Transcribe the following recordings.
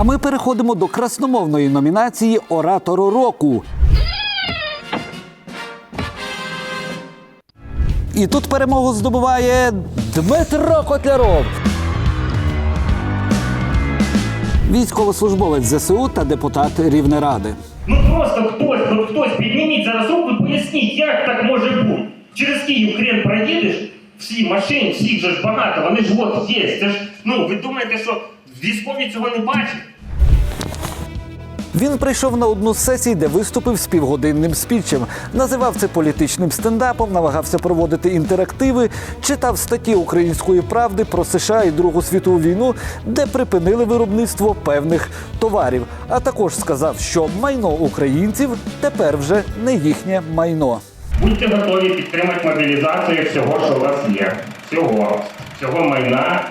А ми переходимо до красномовної номінації Оратору року. І тут перемогу здобуває Дмитро Котляров. Військовослужбовець ЗСУ та депутат Рівнеради. Ну просто хтось, ну хтось підніміть зараз руку і поясніть, як так може бути. Через Київ хрен проїдеш, всі машин, всіх же ж багато, вони ж от є. Це ж, ну, ви думаєте, що військові цього не бачать? Він прийшов на одну з сесій, де виступив з півгодинним спічем. Називав це політичним стендапом, намагався проводити інтерактиви, читав статті української правди про США і Другу світову війну, де припинили виробництво певних товарів. А також сказав, що майно українців тепер вже не їхнє майно. Будьте готові підтримати мобілізацію всього, що у вас є. Всього. Всього майна.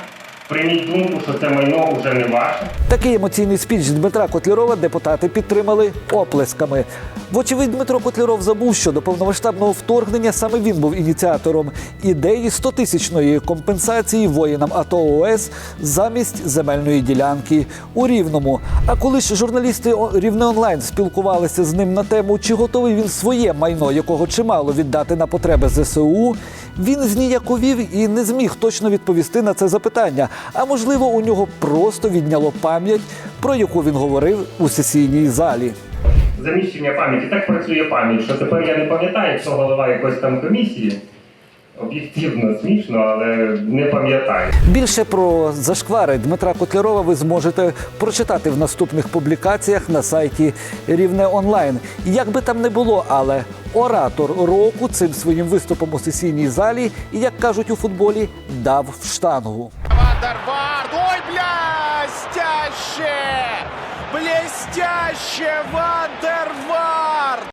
Прийміть думку, що це майно вже не ваше. Такий емоційний спіч Дмитра Котлярова депутати підтримали оплесками. Вочевидь, Дмитро Котляров забув, що до повномасштабного вторгнення саме він був ініціатором ідеї 100-тисячної компенсації воїнам АТО ОС замість земельної ділянки у Рівному. А коли ж журналісти Рівне онлайн спілкувалися з ним на тему, чи готовий він своє майно, якого чимало віддати на потреби ЗСУ, він зніяковів і не зміг точно відповісти на це запитання. А можливо, у нього просто відняло пам'ять, про яку він говорив у сесійній залі. Заміщення пам'яті. Так працює пам'ять, що тепер я не пам'ятаю, що голова якоїсь там комісії. Об'єктивно смішно, але не пам'ятаю. Більше про зашквари Дмитра Котлярова ви зможете прочитати в наступних публікаціях на сайті Рівне онлайн. Як би там не було, але оратор року цим своїм виступом у сесійній залі, і як кажуть у футболі, дав в штангу. Вандервард. Ой, блестяще! Блестяще! Вандервард!